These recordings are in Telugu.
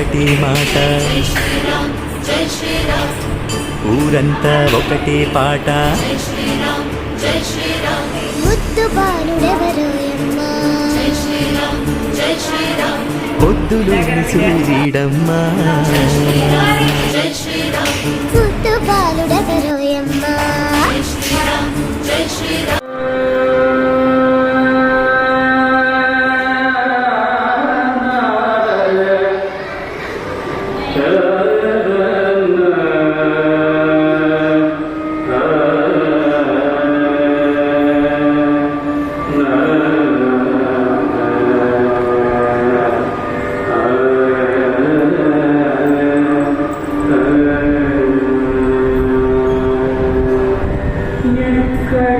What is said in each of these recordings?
ఒకటే మాట. ఊరంతా ఒకటే పాట. పొద్దులోని సూర్యుడమ్మా ముద్దు బాలుడెవరోయమ్మా ఎక్కడి మాయా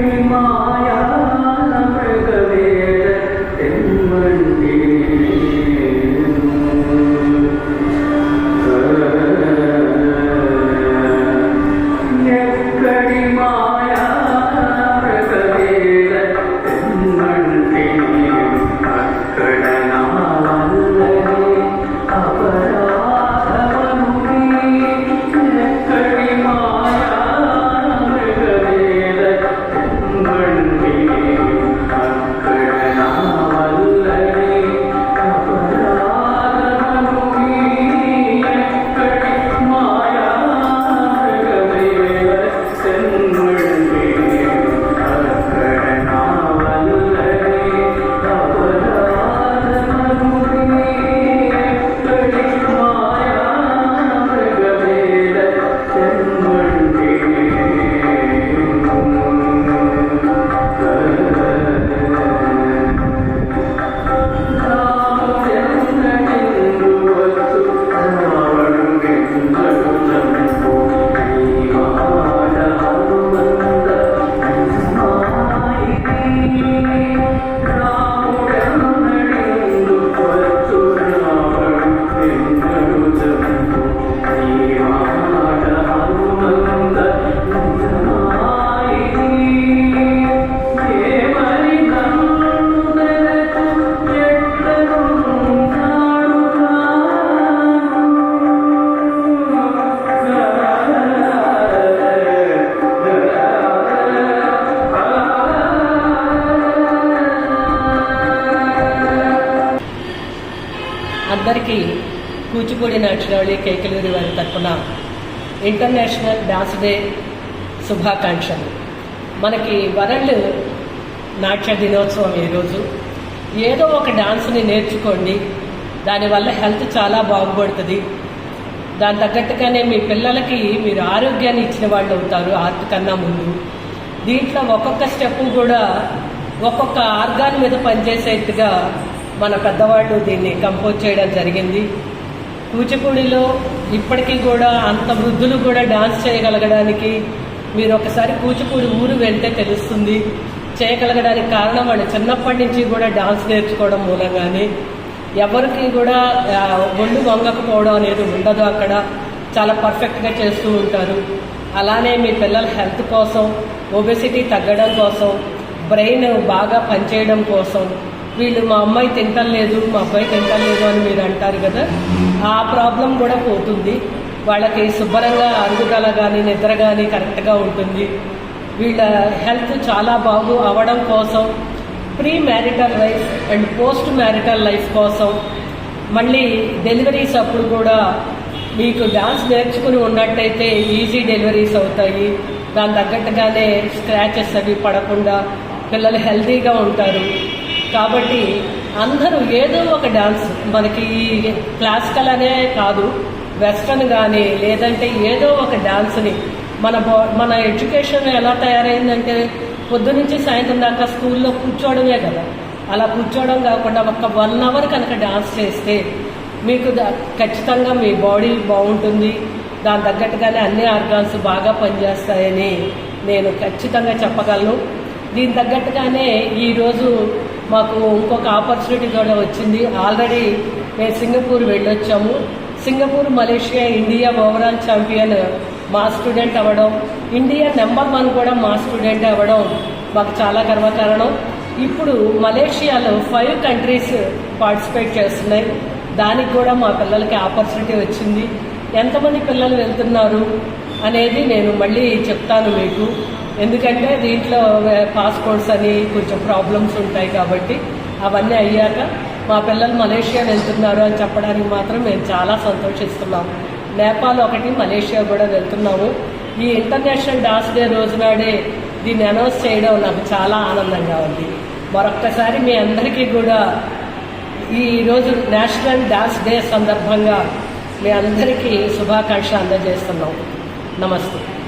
Mom. కూచిపూడి నాటినవళి కేకలూరి వారి తరపున ఇంటర్నేషనల్ డాన్స్ డే శుభాకాంక్షలు. మనకి వరల్డ్ నాట్య దినోత్సవం ఈరోజు ఏదో ఒక డాన్స్ని నేర్చుకోండి. దానివల్ల హెల్త్ చాలా బాగుపడుతుంది. దాని తగ్గట్టుగానే మీ పిల్లలకి మీరు ఆరోగ్యాన్ని ఇచ్చిన వాళ్ళు అవుతారు ఆర్ట్ కన్నా ముందు. దీంట్లో ఒక్కొక్క స్టెప్ కూడా ఒక్కొక్క ఆర్గాన్ మీద పనిచేసేట్టుగా మన పెద్దవాళ్ళు దీన్ని కంపోజ్ చేయడం జరిగింది. కూచిపూడిలో ఇప్పటికీ కూడా అంత వృద్ధులు కూడా డాన్స్ చేయగలగడానికి మీరు ఒకసారి కూచిపూడి ఊరు వెళ్తే తెలుస్తుంది. చేయగలగడానికి కారణం వాళ్ళు చిన్నప్పటి నుంచి కూడా డాన్స్ నేర్చుకోవడం మూలంగానే. ఎవరికి కూడా ఒళ్ళు వంగకపోవడం అనేది ఉండదు అక్కడ. చాలా పర్ఫెక్ట్గా చేస్తూ ఉంటారు. అలానే మీ పిల్లల హెల్త్ కోసం ఒబెసిటీ తగ్గడం కోసం బ్రెయిన్ బాగా పనిచేయడం కోసం వీళ్ళు మా అమ్మాయి తింటలేదు మా అబ్బాయి తింటలేదు అని మీరు అంటారు కదా ఆ ప్రాబ్లం కూడా పోతుంది. వాళ్ళకి శుభ్రంగా అరుగుదల కానీ నిద్ర కానీ కరెక్ట్గా ఉంటుంది. వీళ్ళ హెల్త్ చాలా బాగు అవ్వడం కోసం pre marital life and post marital life కోసం మళ్ళీ డెలివరీస్ అప్పుడు కూడా మీకు డాన్స్ నేర్చుకుని ఉన్నట్టయితే ఈజీ డెలివరీస్ అవుతాయి. దాని తగ్గట్టుగానే స్క్రాచెస్ అవి పడకుండా పిల్లలు హెల్తీగా ఉంటారు. కాబట్టి అందరూ ఏదో ఒక డాన్స్. మనకి ఈ క్లాసికల్ అనే కాదు వెస్ట్రన్ కానీ లేదంటే ఏదో ఒక డాన్స్ని. మన బా మన ఎడ్యుకేషన్ ఎలా తయారైందంటే పొద్దు నుంచి సాయంత్రం దాకా స్కూల్లో కూర్చోవడమే కదా. అలా కూర్చోవడం కాకుండా ఒక వన్ అవర్ కనుక డాన్స్ చేస్తే మీకు ఖచ్చితంగా మీ బాడీ బాగుంటుంది. దాని తగ్గట్టుగానే అన్ని ఆర్గాన్స్ బాగా పనిచేస్తాయని నేను ఖచ్చితంగా చెప్పగలను. దీని తగ్గట్టుగానే ఈరోజు మాకు ఇంకొక ఆపర్చునిటీ కూడా వచ్చింది. ఆల్రెడీ మేము Singapore వెళ్ళొచ్చాము. Singapore Malaysia India overall champion మా స్టూడెంట్ అవ్వడం. ఇండియా నెంబర్ వన్ కూడా మా స్టూడెంట్ అవ్వడం మాకు చాలా గర్వకారణం. ఇప్పుడు మలేషియాలో ఫైవ్ కంట్రీస్ పార్టిసిపేట్ చేస్తున్నాయి. దానికి కూడా మా పిల్లలకి ఆపర్చునిటీ వచ్చింది. ఎంతమంది పిల్లలు వెళ్తున్నారు? అనేది నేను మళ్ళీ చెప్తాను మీకు. ఎందుకంటే దీంట్లో పాస్పోర్ట్స్ అని కొంచెం ప్రాబ్లమ్స్ ఉంటాయి కాబట్టి అవన్నీ అయ్యాక మా పిల్లలు మలేషియా వెళ్తున్నారు అని చెప్పడానికి మాత్రం మేము చాలా సంతోషిస్తున్నాము నేపాల్ ఒకటి మలేషియా కూడా వెళ్తున్నాము. ఈ ఇంటర్నేషనల్ డాన్స్ డే రోజునాడే దీన్ని అనౌన్స్ చేయడం నాకు చాలా ఆనందంగా ఉంది. మరొక్కసారి మీ అందరికీ కూడా ఈరోజు నేషనల్ డాన్స్ డే సందర్భంగా మీ అందరికీ శుభాకాంక్షలు అందజేస్తున్నాం. નમસ્તે